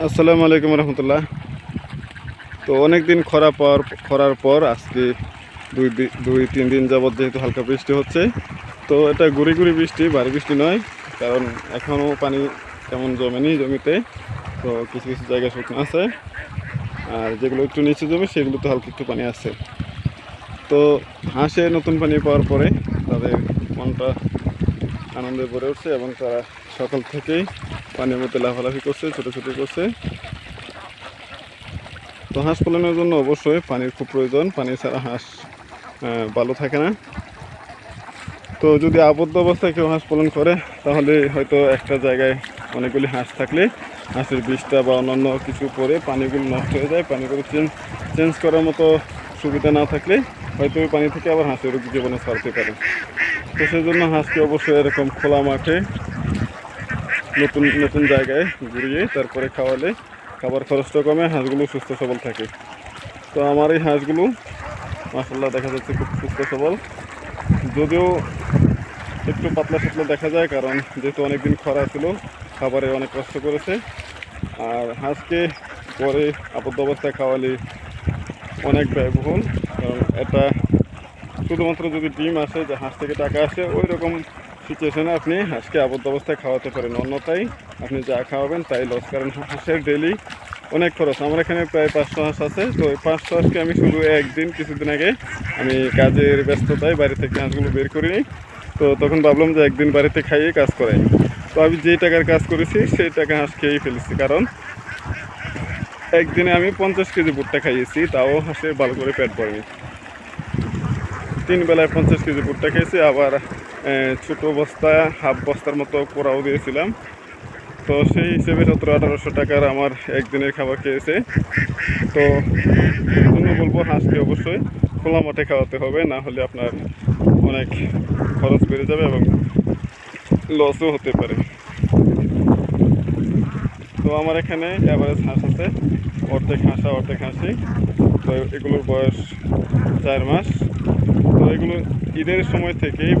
আসসালামু আলাইকুম রহমতুল্লাহ। তো অনেক দিন খরা পর, খরার পর আজকে দুই দুই, তিন দিন যাবৎ যেহেতু হালকা বৃষ্টি হচ্ছে, তো এটা গুড়ি গুড়ি বৃষ্টি, ভারী বৃষ্টি নয়, কারণ এখনও পানি তেমন জমেনি জমিতে, তো কিছু কিছু জায়গায় শুকনো আছে, আর যেগুলো একটু নিচে জমি সেগুলোতে হালকা একটু পানি আছে। তো হাঁসে নতুন পানি পাওয়ার পরে তাদের মনটা আনন্দে ভরে উঠছে এবং তারা সকাল থেকেই পানির মধ্যে লাফালাফি করছে, ছোটাছুটি করছে। তো হাঁস পালনের জন্য অবশ্যই পানির খুব প্রয়োজন। পানি ছাড়া হাঁস ভালো থাকে না। তো যদি আবদ্ধ অবস্থায় কেউ হাঁস পালন করে, তাহলে হয়তো একটা জায়গায় অনেকগুলি হাঁস থাকলে, হাঁসের বিষটা বা অন্যান্য কিছু পরে পানিগুলো নষ্ট হয়ে যায়। পানিগুলো চেঞ্জ চেঞ্জ করার মতো সুবিধা না থাকলে হয়তো ওই পানি থেকে আবার হাঁসের জীবনে ছাড়তে পারে। তো সেই জন্য হাঁসকে অবশ্যই এরকম খোলা মাঠে নতুন নতুন জায়গায় ঘুরিয়ে তারপরে খাওয়ালে খাবার খরচটা কমে, হাঁসগুলো সুস্থ সবল থাকে। তো আমার এই হাঁসগুলো মাসাল্লাহ দেখা যাচ্ছে খুব সুস্থ সবল। যদিও একটু পাতলা সাতলা দেখা যায়, কারণ যেহেতু অনেকদিন খরা ছিল, খাবারে অনেক কষ্ট করেছে। আর হাঁসকে পরে আবদ্ধ অবস্থায় খাওয়ালে অনেক ব্যয়বহুল, কারণ এটা শুধুমাত্র যদি ডিম আসে, যে হাঁস থেকে টাকা আসে ওই রকম সিচুয়েশনে আপনি হাঁসকে আবদ্ধ অবস্থায় খাওয়াতে পারেন। অন্যথায় আপনি যা খাওয়াবেন তাই লস কারণ হাঁসের ডেলি অনেক খরচ। আমার এখানে প্রায় পাঁচশো হাঁস আছে। তো এই পাঁচশো হাঁসকে আমি শুধু একদিন, কিছুদিন আগে আমি কাজের ব্যস্ততায় বাড়ি থেকে হাঁসগুলো বের করিনি। তো তখন ভাবলাম যে একদিন বাড়িতে খাইয়ে কাজ করাই। তো আমি যেই টাকার কাজ করেছি, সেই টাকা হাঁস খেয়েই ফেলেছি। কারণ একদিনে আমি পঞ্চাশ কেজি ভুট্টা খাইয়েছি, তাও হাঁসের ভালো করে পেট ভরেনি। তিন বেলায় পঞ্চাশ কেজি ভুট্টা খেয়েছি আবার ছোটো বস্তা, হাফ বস্তার মতো কোরাও দিয়েছিলাম। তো সেই হিসেবে সতেরো আঠারোশো টাকার আমার একদিনের খাবার খেয়েছে। তো জন্য বলব, হাঁসকে অবশ্যই খোলা মাঠে খাওয়াতে হবে, না হলে আপনার অনেক খরচ বেড়ে যাবে এবং লসও হতে পারে। তো আমার এখানে অ্যাভারেজ হাঁস আছে, অর্ধেক হাঁসা, অর্ধেক হাঁসি। তো এগুলোর বয়স চার মাস। তো এগুলো ঈদের সময় থেকেই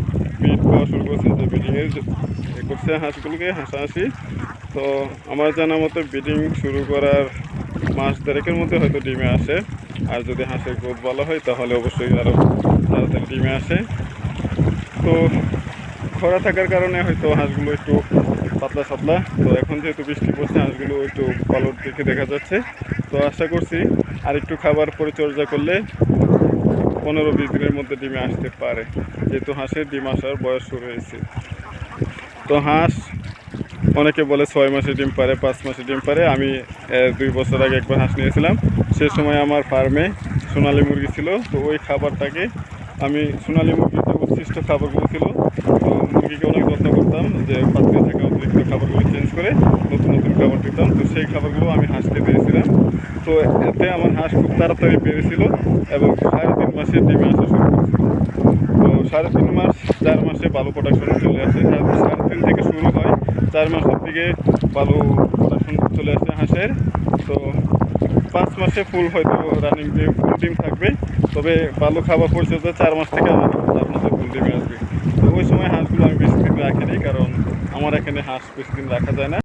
বিট পাওয়া শুরু করছে যে ব্রিডিংয়ের করছে, হাঁসগুলোকে হাঁসাহাঁসি। তো আমার জানা মতো ব্রিডিং শুরু করার মাস দেড়েকের মধ্যে হয়তো ডিমে আসে। আর যদি হাঁসের গ্রোথ ভালো হয়, তাহলে অবশ্যই আরও তাড়াতাড়ি ডিমে আসে। তো খরা থাকার কারণে হয়তো হাঁসগুলো একটু পাতলা সাতলা। তো এখন যেহেতু বৃষ্টি পড়ছে, হাঁসগুলো একটু পালট দেখে দেখা যাচ্ছে। তো আশা করছি আর একটু খাবার পরিচর্যা করলে পনেরো বিশ দিনের মধ্যে ডিমে আসতে পারে। যেহেতু হাঁসের ডিম আসার বয়স শুরু হয়েছে। তো হাঁস, অনেকে বলে ছয় মাসে ডিম পারে, পাঁচ মাসে ডিম পারে। আমি দুই বছর আগে একবার হাঁস নিয়েছিলাম। সে সময় আমার ফার্মে সোনালী মুরগি ছিল। তো ওই খাবারটাকে আমি সোনালী মুরগির যে উচ্ছিষ্ট খাবারগুলো ছিল, তো মুরগিকে অনেক যত্ন করতাম যে পাত্রে থাকা অতিরিক্ত খাবারগুলো চেঞ্জ করে, নতুন নতুন খাবার দিতাম। তো সেই খাবারগুলো আমি হাঁসকে দিয়েছিলাম। তো এতে আমার হাঁস খুব তাড়াতাড়ি বেড়েছিল এবং সাড়ে তিন মাসে ডিমে আসা শুরু করেছিল। তো সাড়ে তিন মাস, চার মাসে ভালো প্রোডাকশন চলে আসে। সাড়ে তিন থেকে শুরু হয়। চার মাসের দিকে ভালো প্রোডাকশন চলে আসে হাঁসের। তো পাঁচ মাসে ফুল হয়তো রানিং ফুল ডিম থাকবে। তবে ভালো খাবার পরিচর্যা চার মাস থেকে আপনাদের ফুল ডিমে আসবে। তো ওই সময় হাঁসগুলো আমি বেশি দিন রাখিনি কারণ আমার এখানে হাঁস বেশি দিন রাখা যায় না।